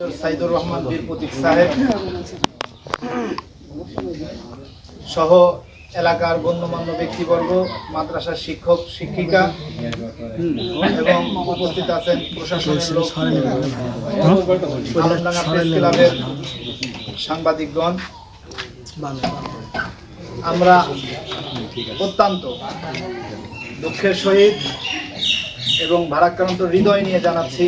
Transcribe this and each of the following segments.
সাইদুর রহমান বীর প্রতীক সাহেব সহ এলাকার গণ্যমান্য ব্যক্তিবর্গ, মাদ্রাসার শিক্ষক, শিক্ষিকা এবং উপস্থিত আছেন প্রশাসনের সাংবাদিকগণ। আমরা অত্যন্ত দুঃখের সহিত এবং ভারাক্রান্ত হৃদয় নিয়ে জানাচ্ছি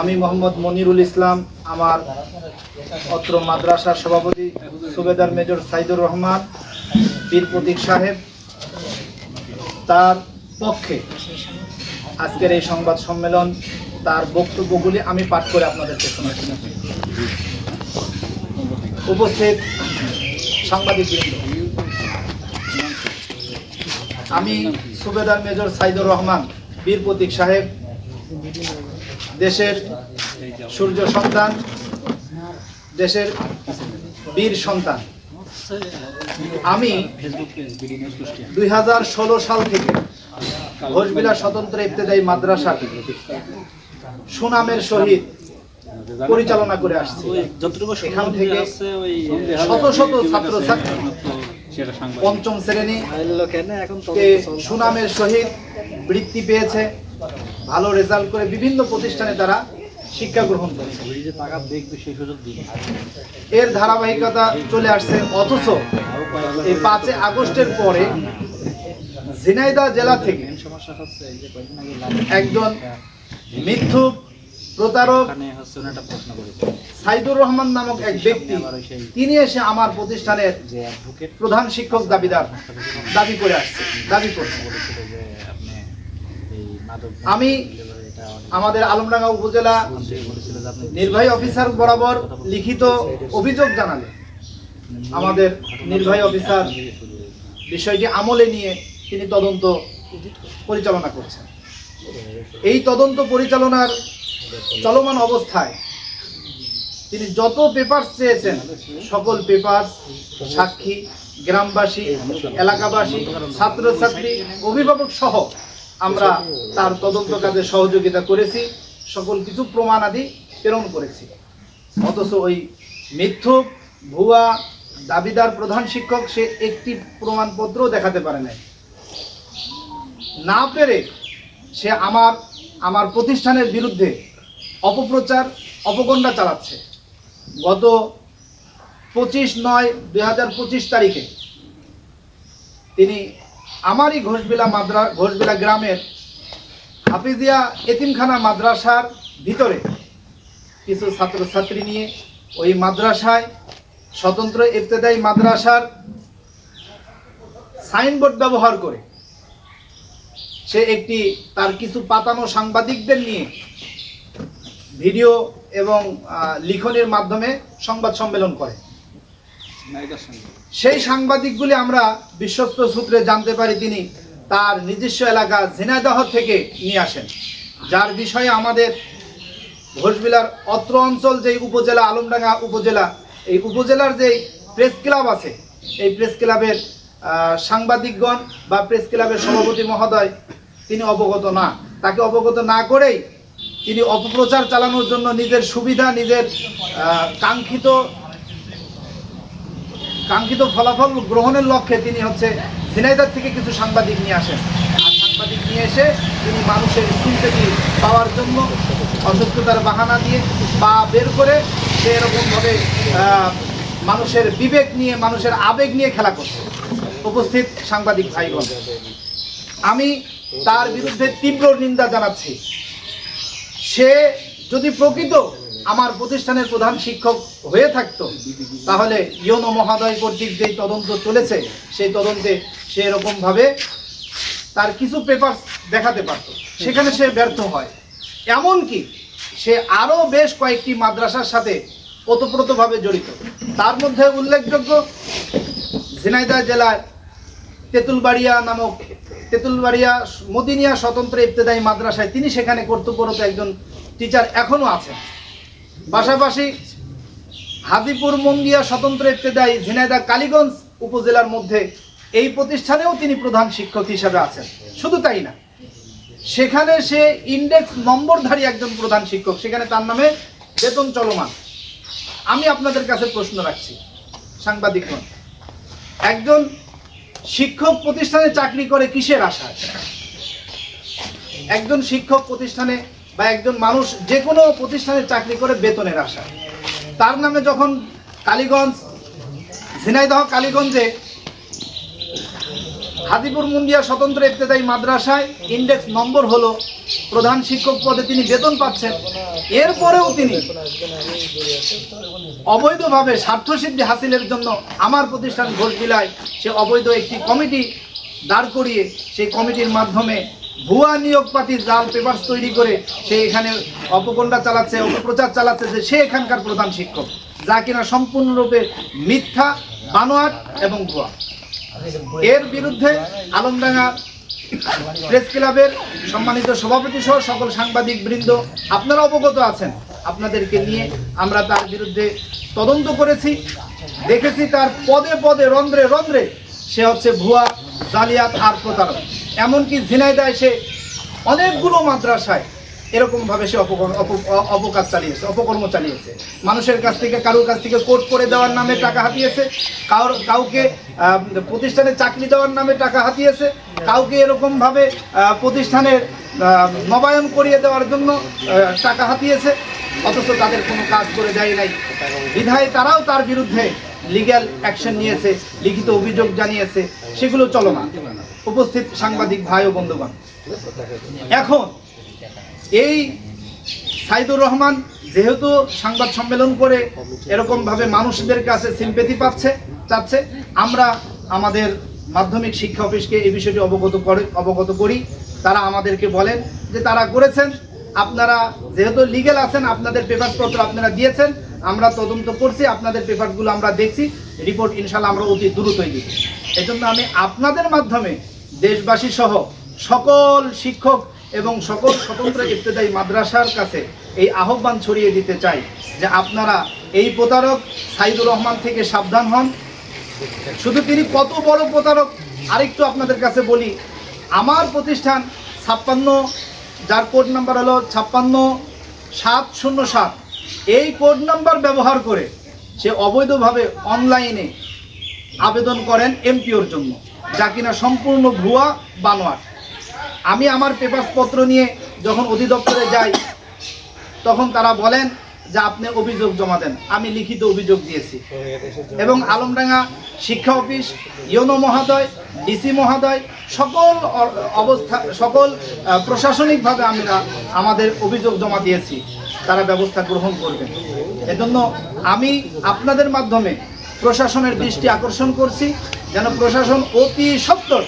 আমি মোহাম্মদ মনিরুল ইসলাম, আমার অত্র মাদ্রাসার সভাপতি সুবেদার মেজর সাইদুর রহমান, বীর প্রতীক সাহেব। তার পক্ষে আজকের এই সংবাদ সম্মেলন, তার বক্তব্যগুলি আমি পাঠ করে আপনাদেরকে শোনাচ্ছি। উপস্থিত সাংবাদিক আমি সুবেদার মেজর সাইদুর রহমান, বীর প্রতীক সাহেব। দেশের সূর্য সন্তান, দেশের বীর সন্তান। আমি দুই হাজার ষোলো সাল থেকে ঘোষবিলা স্বতন্ত্র ইবতেদায়ী মাদ্রাসা সুনামের সহিত পরিচালনা করে আসছি। এখান থেকে শত শত ছাত্র ছাত্রী পঞ্চম শ্রেণি সুনামের সহিত বৃত্তি পেয়েছে। ভালো রেজাল্ট করে বিভিন্ন প্রতিষ্ঠানে তারা শিক্ষা গ্রহণ করেছে। এর ধারাবাহিকতা চলে আসছে অথচ এই পাঁচই আগস্টের পরে ঝিনাইদহ জেলা থেকে একজন মিথ্যুক প্রতারক সাইদুর রহমান নামক এক ব্যক্তি তিনি এসে আমার প্রতিষ্ঠানের প্রধান শিক্ষক দাবিদার দাবি করে আসছে দাবি করছে। আমি আমাদের আলমডাঙ্গা উপজেলা নির্বাহী অফিসার বরাবর লিখিত অভিযোগ জানালে। আমাদের নির্বাহী অফিসার বিষয়টি আমলে নিয়ে তিনি তদন্ত পরিচালনা করছেন। এই তদন্ত পরিচালনার চলমান অবস্থায় তিনি যত পেপার চেয়েছেন, সকল পেপার সাক্ষী, গ্রামবাসী, এলাকাবাসী, ছাত্রছাত্রী, অভিভাবক সহ আমরা তার তদন্ত কাজে সহযোগিতা করেছি, সকল কিছু প্রমাণাদি প্রেরণ করেছি। অথচ ওই মিথ্যুক ভুয়া দাবিদার প্রধান শিক্ষক সে একটি প্রমাণপত্রও দেখাতে পারে নাই। না পেরে সে আমার আমার প্রতিষ্ঠানের বিরুদ্ধে অপপ্রচার, অপগণ্ডা চালাচ্ছে। গত পঁচিশ নয় দুই তারিখে তিনি আমারই ঘোষবিলা মাদ্রা, ঘোষবিলা গ্রামের হাফিজিয়া এতিমখানা মাদ্রাসার ভিতরে কিছু ছাত্রছাত্রী নিয়ে ওই মাদ্রাসায় স্বতন্ত্র ইবতেদায়ী মাদ্রাসার সাইনবোর্ড ব্যবহার করে সে একটি, তার কিছু পাতানো সাংবাদিকদের নিয়ে ভিডিও এবং লিখনের মাধ্যমে সংবাদ সম্মেলন করে। সেই সাংবাদিকগুলি আমরা বিশ্বস্ত সূত্রে জানতে পারি তিনি তার নিজস্ব এলাকা ঝিনাইদহ থেকে নিয়ে আসেন, যার বিষয়ে আমাদের ঘোষবিলার অত্র অঞ্চল যে উপজেলা, আলমডাঙ্গা উপজেলা, এই উপজেলার যে প্রেস ক্লাব আছে, এই প্রেস ক্লাবের সাংবাদিকগণ বা প্রেস ক্লাবের সভাপতি মহোদয় তিনি অবগত না। তাকে অবগত না করেই তিনি অপপ্রচার চালানোর জন্য নিজের সুবিধা, নিজের কাঙ্ক্ষিত কাঙ্ক্ষিত ফলাফল গ্রহণের লক্ষ্যে তিনি হচ্ছে ঝিনাইদার থেকে কিছু সাংবাদিক নিয়ে আসেন। আর সাংবাদিক নিয়ে এসে তিনি মানুষের স্কুল থেকে পাওয়ার জন্য অসুস্থতার বাহানা দিয়ে পা বের করে সে এরকমভাবে মানুষের বিবেক নিয়ে, মানুষের আবেগ নিয়ে খেলা করছে। উপস্থিত সাংবাদিক ভাইগণ, আমি তার বিরুদ্ধে তীব্র নিন্দা জানাচ্ছি। সে যদি প্রকৃত আমার প্রতিষ্ঠানের প্রধান শিক্ষক হয়ে থাকতো, তাহলে ইয়নো মহাদয় কর্তৃক যে তদন্ত চলেছে, সেই তদন্তে সে এরকমভাবে তার কিছু পেপার দেখাতে পারত। সেখানে সে ব্যর্থ হয়। এমনকি সে আরও বেশ কয়েকটি মাদ্রাসার সাথে ওতপ্রোতভাবে জড়িত। তার মধ্যে উল্লেখযোগ্য ঝিনাইদা জেলার তেঁতুলবাড়িয়া নামক তেঁতুলবাড়িয়া মদিনিয়া স্বতন্ত্র ইবতেদায়ী মাদ্রাসায় তিনি সেখানে কর্তব্যরত একজন টিচার এখনও আছেন। পাশাপাশি হাজিপুর মঙ্গিয়া স্বতন্ত্র ইবতেদায়ী ঝিনাইদহ কালীগঞ্জ উপজেলার মধ্যে এই প্রতিষ্ঠানেও তিনি প্রধান শিক্ষক হিসাবে আছেন। শুধু তাই না, সেখানে সে ইন্ডেক্স নম্বরধারী একজন প্রধান শিক্ষক, সেখানে তার নামে বেতন চলমান। আমি আপনাদের কাছে প্রশ্ন রাখছি সাংবাদিকগণ একজন শিক্ষক প্রতিষ্ঠানে চাকরি করে কিসের আশায়? একজন শিক্ষক প্রতিষ্ঠানে বা একজন মানুষ যে কোনো প্রতিষ্ঠানে চাকরি করে বেতনের আশা তার নামে যখন কালীগঞ্জ, ঝিনাইদহ, কালীগঞ্জে হাজিপুর মুন্ডিয়া স্বতন্ত্র ইবতেদায়ী মাদ্রাসায় ইন্ডেক্স নম্বর হলো প্রধান শিক্ষক পদে তিনি বেতন পাচ্ছেন। এরপরেও তিনি অবৈধভাবে স্বার্থসিদ্ধি হাসিলের জন্য আমার প্রতিষ্ঠান ঘোষ বিলায় সে অবৈধ একটি কমিটি দাঁড় করিয়ে সেই কমিটির মাধ্যমে ভুয়া নিয়োগ পাতি জাল পেপার তৈরি করে সে এখানে অপকণ্ডা চালাচ্ছে, অপপ্রচার চালাচ্ছে যে সে এখানকার প্রধান শিক্ষক, যা কিনা সম্পূর্ণরূপে মিথ্যা, বানোয়াট এবং ভুয়া। এর বিরুদ্ধে আলমডাঙ্গা প্রেস ক্লাবের সম্মানিত সভাপতি সহ সকল সাংবাদিক বৃন্দ, আপনারা অবগত আছেন। আপনাদেরকে নিয়ে আমরা তার বিরুদ্ধে তদন্ত করেছি। দেখেছি তার পদে পদে রন্ধ্রে রন্ধ্রে সে হচ্ছে ভুয়া জালিয়াত আর প্রতারক। এমনকি ঝিনাইদায় সে অনেকগুলো মাদ্রাসায় এরকমভাবে সে অপকর্ম অপ- অপকাজ চালিয়েছে, অপকর্ম চালিয়েছে। মানুষের কাছ থেকে, কারোর কাছ থেকে কোট করে দেওয়ার নামে টাকা হাতিয়েছে কারোর কাউকে প্রতিষ্ঠানে চাকরি দেওয়ার নামে টাকা হাতিয়েছে, কাউকে এরকমভাবে প্রতিষ্ঠানের নবায়ন করিয়ে দেওয়ার জন্য টাকা হাতিয়েছে, অথচ তাদের কোনো কাজ করে দেয় নাই। বিধায় তারাও তার বিরুদ্ধে লিগ্যাল অ্যাকশন নিয়েছে, লিখিত অভিযোগ জানিয়েছে, সেগুলো চলমান উপস্থিত সাংবাদিক ভাই ও বন্ধুগণ। এখন এই সাইদুর রহমান যেহেতু সংবাদ সম্মেলন করে এরকম ভাবে মানুষদের কাছে সিম্পেথি পাচ্ছে, চাচ্ছে, আমরা আমাদের মাধ্যমিক শিক্ষা অফিসকে এই বিষয়টি অবগত করে অবগত করি। তারা আমাদেরকে বলেন যে তারা করেছেন, আপনারা যেহেতু লিগেল আছেন, আপনাদের পেপারপত্র আপনারা দিয়েছেন আমরা তদন্ত করছি, আপনাদের পেপারগুলো আমরা দেখছি রিপোর্ট ইনশাল্লাহ আমরা অতি দ্রুতই দিব। এজন্য আমি আপনাদের মাধ্যমে দেশবাসী সহ সকল শিক্ষক এবং সকল স্বতন্ত্র ইবতেদায়ী মাদ্রাসার কাছে এই আহ্বান ছড়িয়ে দিতে চাই যে আপনারা এই প্রতারক সাইদুর রহমান থেকে সাবধান হন। শুধু তিনি কত বড় প্রতারক, আরেকটু আপনাদের কাছে বলি, আমার প্রতিষ্ঠান ছাপ্পান্ন, যার কোড নাম্বার হলো ছাপ্পান্ন সাত শূন্য সাত। এই কোড নাম্বার ব্যবহার করে সে অবৈধভাবে অনলাইনে আবেদন করেন এমপিওর জন্য, যা কিনা সম্পূর্ণ ভুয়া বানোয়ার আমি আমার পেপারস পত্র নিয়ে যখন অধিদপ্তরে যাই, তখন তারা বলেন যে আপনি অভিযোগ জমা দেন। আমি লিখিত অভিযোগ দিয়েছি। এবং আলমডাঙ্গা শিক্ষা অফিস ইয়নো মহাদয়, ডিসি মহাদয়, সকল অবস্থা, সকল প্রশাসনিকভাবে আমরা আমাদের অভিযোগ জমা দিয়েছি। তারা ব্যবস্থা গ্রহণ করবেন। এজন্য আমি আপনাদের মাধ্যমে প্রশাসনের দৃষ্টি আকর্ষণ করছি, যেন প্রশাসন অতি সত্তর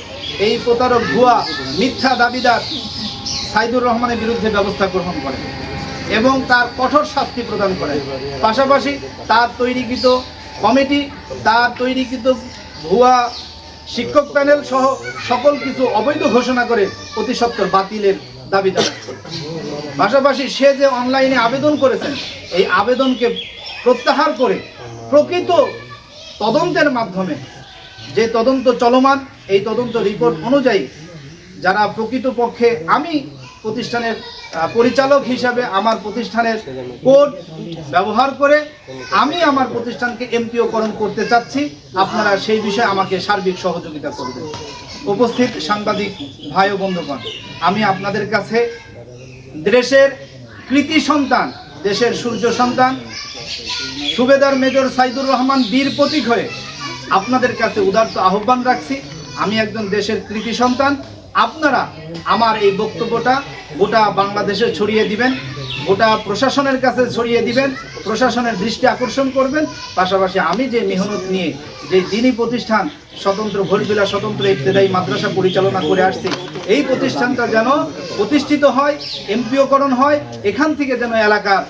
এই প্রতারক ভুয়া, মিথ্যা দাবিদার সাইদুর রহমানের বিরুদ্ধে ব্যবস্থা গ্রহণ করেন এবং তার কঠোর শাস্তি প্রদান করেন পাশাপাশি তার তৈরিকৃত কমিটি, তার তৈরিকৃত ভুয়া শিক্ষক প্যানেল সহ সকল কিছু অবৈধ ঘোষণা করে অতি সত্তর বাতিলের দাবি জানাচ্ছে পাশাপাশি সে যে অনলাইনে আবেদন করেছেন এই আবেদনকে প্রত্যাহার করে প্রকৃত তদন্তের মাধ্যমে যে তদন্ত চলমান, এই তদন্ত রিপোর্ট অনুযায়ী যারা প্রকৃতপক্ষে আমি প্রতিষ্ঠানের পরিচালক হিসাবে আমার প্রতিষ্ঠানের কোড ব্যবহার করে আমি আমার প্রতিষ্ঠানকে এমপিওকরণ করতে চাচ্ছি, আপনারা সেই বিষয়ে আমাকে সার্বিক সহযোগিতা করবেন। উপস্থিত সাংবাদিক ভাই ও বন্ধুগণ, আমি আপনাদের কাছে দেশের কৃতি সন্তান, দেশের সূর্য সন্তান, সুবেদার মেজর সাইদুর রহমান বীর প্রতীক হয়ে আপনাদের কাছে উদার্ত আহ্বান রাখছি। আমি একজন দেশের কৃতি সন্তান। আপনারা আমার এই বক্তব্যটা গোটা বাংলাদেশে ছড়িয়ে দিবেন। গোটা প্রশাসনের কাছে ছড়িয়ে দিবেন, প্রশাসনের দৃষ্টি আকর্ষণ করবেন। পাশাপাশি আমি যে মেহনত নিয়ে যে দিনই প্রতিষ্ঠান স্বতন্ত্র ভোরবিলা, স্বতন্ত্র ইফতেদায়ী মাদ্রাসা পরিচালনা করে আসছি, এই প্রতিষ্ঠানটা যেন প্রতিষ্ঠিত হয়, এমপিওকরণ হয়, এখান থেকে যেন এলাকার